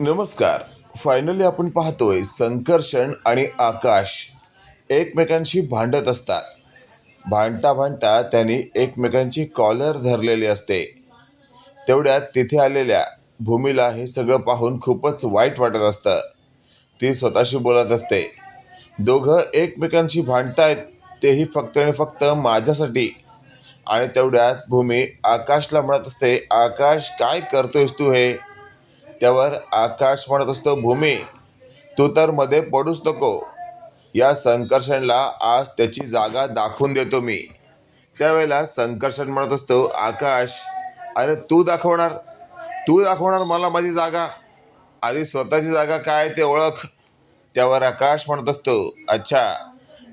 नमस्कार. फायनली आपण पाहतोय संकर्षण आणि आकाश. एकमेकांशी भांडत असतात. भांडता भांडता त्यांनी एकमेकांची कॉलर धरलेली असते. तेवढ्यात तिथे आलेल्या भूमीला हे सगळं पाहून खूपच वाईट वाटत असतं. ती स्वतःशी बोलत असते. दोघं एकमेकांशी भांडतायत तेही फक्त आणि फक्त माझ्यासाठी. आणि तेवढ्यात भूमी आकाशला म्हणत असते आकाश काय करतोयस तू हे? त्यावर आकाश म्हणत असतो भूमी तू तर मध्ये पडूच नको. या संकर्षणला आज त्याची जागा दाखवून देतो मी. त्यावेळेला संकर्षण म्हणत असतो आकाश अरे तू दाखवणार? तू दाखवणार मला माझी जागा? आधी स्वतःची जागा काय ते ओळख. त्यावर आकाश म्हणत असतो अच्छा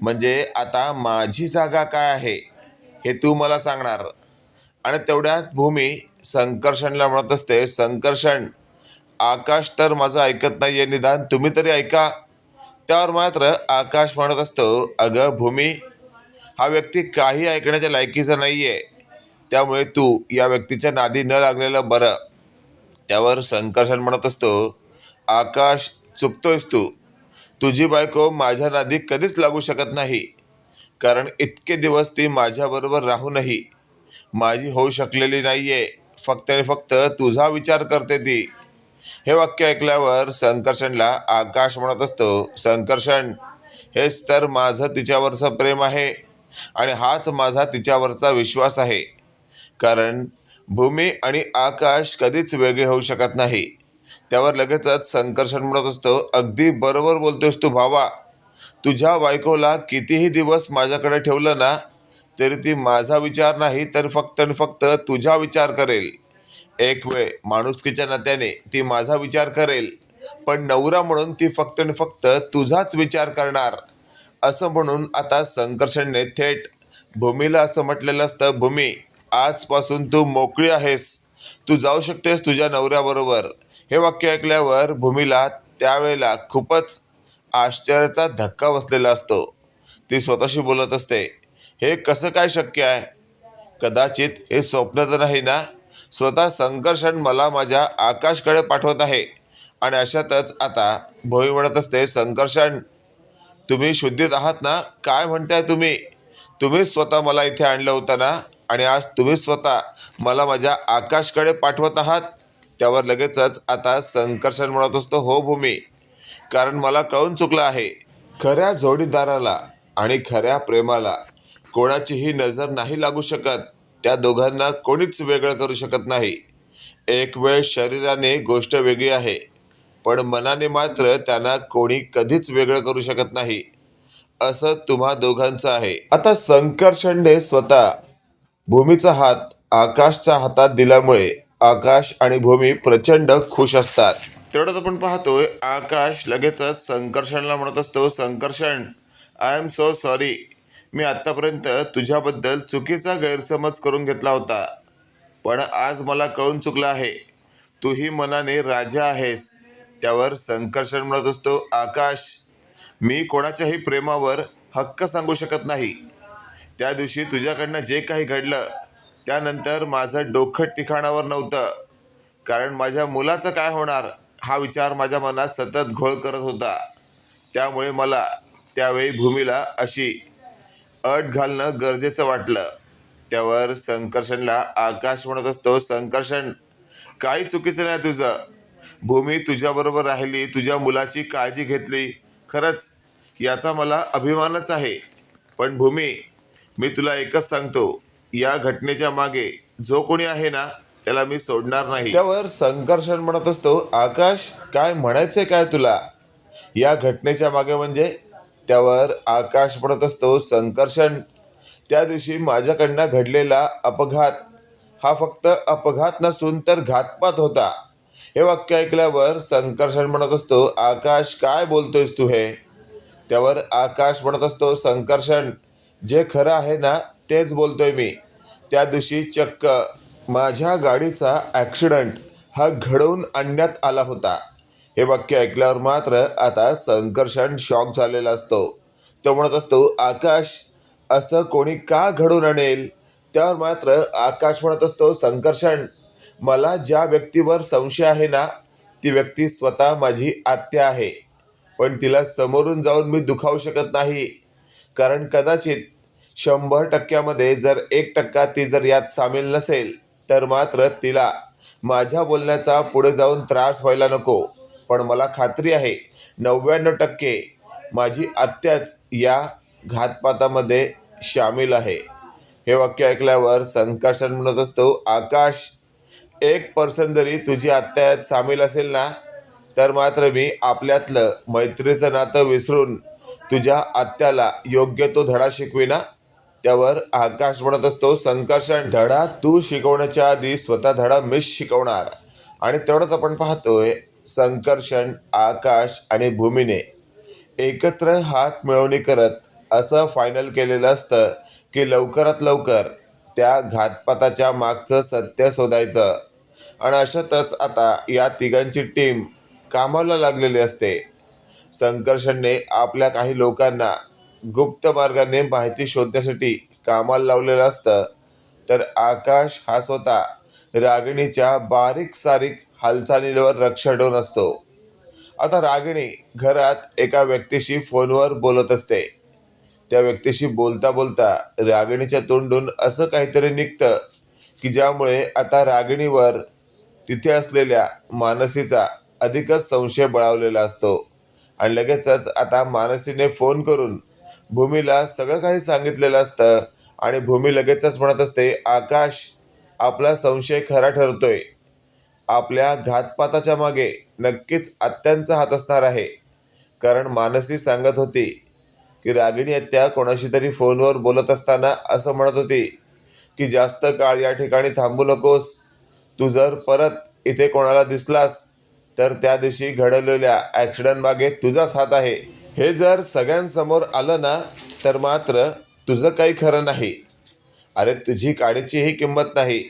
म्हणजे आता माझी जागा काय आहे हे तू मला सांगणार. आणि तेवढ्यात भूमी संकर्षणला म्हणत असते संकर्षण आकाश तर माझं ऐकत नाही आहे निदान. तुम्ही तरी ऐका. त्यावर मात्र आकाश म्हणत असतो अगं भूमी हा व्यक्ती काही ऐकण्याच्या लायकीचा नाही आहे त्यामुळे तू या व्यक्तीच्या नादी न लागलेलं बरं. त्यावर संकर्षण म्हणत असतो आकाश चुकतोयस तू. तुझी बायको माझ्या नादी कधीच लागू शकत नाही. कारण इतके दिवस ती माझ्याबरोबर राहूनही माझी होऊ शकलेली नाही आहे फक्त आणि फक्त तुझा विचार करते ती. हे वाक्य ऐकल्यावर संकर्षणला आकाश म्हणत असतो संकर्षण हेच तर माझं तिच्यावरचं प्रेम आहे आणि हाच माझा तिच्यावरचा विश्वास आहे. कारण भूमी आणि आकाश कधीच वेगळे होऊ शकत नाही. त्यावर लगेचच संकर्षण म्हणत असतो अगदी बरोबर बोलतोस तू भावा. तुझ्या बायकोला कितीही दिवस माझ्याकडे ठेवलं ना तरी ती माझा विचार नाही तर फक्त आणि फक्त तुझा विचार करेल. एक वेळ माणुसकीच्या नात्याने ती माझा विचार करेल पण नवरा म्हणून ती फक्त आणि फक्त तुझाच विचार करणार. असं म्हणून आता संकर्षणने थेट भूमीला असं म्हटलेलं असतं भूमी आजपासून तू मोकळी आहेस. तू जाऊ शकतेस तुझ्या नवऱ्याबरोबर. हे वाक्य ऐकल्यावर भूमीला त्यावेळेला खूपच आश्चर्याचा धक्का बसलेला असतो. ती स्वतःशी बोलत असते हे कसं काय शक्य आहे? कदाचित हे स्वप्न तर नाही ना? स्वतः संकर्षण मला माझ्या आकाशकडे पाठवत आहे. आणि अशातच आता भोई म्हणत असते संकर्षण तुम्ही शुद्धीत आहात ना? काय म्हणताय तुम्ही? तुम्ही स्वतः मला इथे आणलं होतं ना? आणि आज तुम्ही स्वतः मला माझ्या आकाशकडे पाठवत आहात. त्यावर लगेचच आता संकर्षण म्हणत असतो हो भूमी कारण मला कळून चुकलं आहे. खऱ्या जोडीदाराला आणि खऱ्या प्रेमाला कोणाचीही नजर नाही लागू शकत. त्या दोघांना कोणीच वेगळं करू शकत नाही. एक वेळ शरीराने गोष्ट वेगळी आहे पण मनाने मात्र त्यांना कोणी कधीच वेगळं करू शकत नाही. असं तुम्हा दोघांचं आहे. आता संकर्षणने स्वतः भूमीचा हात आकाशच्या हातात दिल्यामुळे आकाश आणि भूमी प्रचंड खुश असतात. तेवढंच आपण पाहतोय आकाश लगेचच संकर्षणला म्हणत असतो Sankarshan I am so sorry मी आत्तापर्यंत तुझ्याबद्दल चुकीचा गैरसमज करून घेतला होता. पण आज मला कळून चुकलं आहे. तूही मनाने राजा आहेस. त्यावर संकर्षण म्हणत असतो आकाश. मी कोणाच्याही प्रेमावर हक्क सांगू शकत नाही. त्या दिवशी तुझ्याकडनं जे काही घडलं त्यानंतर माझं डोकं ठिकाणावर नव्हतं. कारण माझ्या मुलाचं काय होणार हा विचार माझ्या मनात सतत घोळ करत होता. त्यामुळे मला त्यावेळी भूमीला अशी अट घालणं गरजेचं वाटलं. त्यावर संकर्षणला आकाश म्हणत असतो संकर्षण काही चुकीचं नाही तुझं. भूमी तुझ्याबरोबर राहिली तुझ्या मुलाची काळजी घेतली. खरंच याचा मला अभिमानच आहे. पण भूमी मी तुला एकच सांगतो या घटनेच्या मागे जो कोणी आहे ना त्याला मी सोडणार नाही. त्यावर संकर्षण म्हणत असतो आकाश काय म्हणायचंय काय तुला? या घटनेच्या मागे म्हणजे त्यावर आकाश पडत असतो. संकर्षण. त्या दिवशी माझ्याकडनं घडलेला अपघात. हा फक्त अपघात नसून तर घातपात होता. हे वाक्य ऐकल्यावर संकर्षण म्हणत असतो आकाश काय बोलतोयस तू हे? त्यावर आकाश म्हणत असतो संकर्षण. जे खरं आहे ना तेच बोलतोय मी. त्या दिवशी चक्क माझ्या गाडीचा ॲक्सिडंट हा घडवून आणण्यात आला होता. हे वाक्य ऐकल्यावर मात्र आता संकर्षण शॉक झालेला असतो. तो म्हणत असतो आकाश असं कोणी का घडून आणेल? त्यावर मात्र आकाश म्हणत असतो संकर्षण मला ज्या व्यक्तीवर संशय आहे ना ती व्यक्ती स्वतः माझी आत्या आहे. पण तिला समोरून जाऊन मी दुखावू शकत नाही. कारण कदाचित शंभर टक्क्यामध्ये जर एक टक्का ती जर यात सामील नसेल तर मात्र तिला माझ्या बोलण्याचा पुढे जाऊन त्रास व्हायला नको. पण मला खात्री आहे नव्याण्णव टक्के माझी आत्याच या घातपातामध्ये सामील आहे. हे वाक्य ऐकल्यावर संकर्षण म्हणत असतो आकाश एक पर्सेंट जरी तुझी आत्या यात सामील असेल ना तर मात्र मी आपल्यातलं मैत्रीचं नातं विसरून तुझ्या आत्याला योग्य तो धडा शिकविना? त्यावर आकाश म्हणत असतो संकर्षण धडा तू शिकवण्याच्या आधी स्वतः धडा मीच शिकवणार. आणि तेवढंच आपण पाहतोय संकर्षण आकाश आणि भूमीने एकत्र हात मिळवणी करत असं फायनल केलेलं असतं की लवकरात लवकर त्या घातपाताच्या मागचं सत्य शोधायचं. आणि अशातच आता या तिघांची टीम कामाला लागलेली असते. संकर्षणने आपल्या काही लोकांना गुप्त मार्गाने माहिती शोधण्यासाठी कामाला लावलेलं असतं. तर आकाश हा स्वतः रागिणीच्या बारीक सारीक हालचालींवर लक्ष ठेवून असतो. आता रागिणी घरात एका व्यक्तीशी फोनवर बोलत असते. त्या व्यक्तीशी बोलता बोलता रागिणीच्या तोंडून असं काहीतरी निघतं की ज्यामुळे आता रागिणीवर तिथे असलेल्या मानसीचा अधिकच संशय बळावलेला असतो. आणि लगेचच आता मानसीने फोन करून भूमीला सगळं काही सांगितलेलं असतं आणि भूमी लगेचच म्हणत असते आकाश आपला संशय खरा ठरतोय. आपल्या घातपाताच्या मागे नक्कीच आत्यांचा हात असणार आहे. कारण मानसी सांगत होती की रागिणी आत्या कोणाशी तरी फोनवर बोलत असताना असं म्हणत होती की जास्त काळ या ठिकाणी थांबू नकोस. तू जर परत इथे कोणाला दिसलास तर त्या दिवशी घडवलेल्या ॲक्सिडंट मागे तुझाच हात आहे. हे जर सगळ्यांसमोर आलं ना तर मात्र तुझं काही खरं नाही. अरे तुझी काडीचीही किंमत नाही.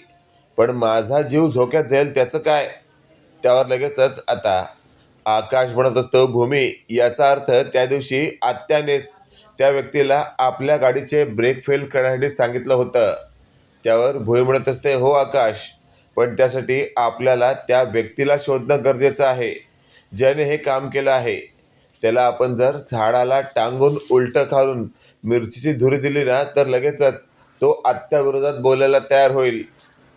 पण माझा जीव धोक्यात जाईल त्याचं काय? त्यावर लगेचच आता आकाश म्हणत असतो भूमी याचा अर्थ त्या दिवशी आत्यानेच त्या व्यक्तीला आपल्या गाडीचे ब्रेक फेल करण्यासाठी सांगितलं होतं. त्यावर भुई म्हणत असते हो आकाश पण त्यासाठी आपल्याला त्या व्यक्तीला शोधणं गरजेचं आहे. ज्याने हे काम केलं आहे त्याला आपण जर झाडाला टांगून उलटं खालून मिरचीची धुरी दिली ना तर लगेचच तो आत्याविरोधात बोलायला तयार होईल.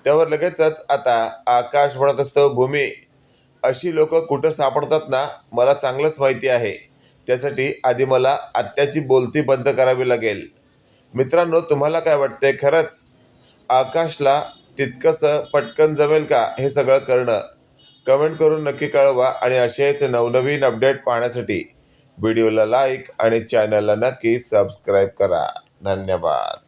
त्यावर लगेचच आता आकाश म्हणत असतो भूमी अशी लोक कुठं सापडतात ना मला चांगलंच माहिती आहे. त्यासाठी आधी मला आत्याची बोलती बंद करावी लागेल. मित्रांनो तुम्हाला काय वाटते खरंच आकाशला तितकंसं पटकन जमेल का हे सगळं करणं? कमेंट करून नक्की कळवा आणि असेच नवनवीन अपडेट पाहण्यासाठी. व्हिडिओला लाईक आणि चॅनलला नक्की सबस्क्राईब करा. धन्यवाद.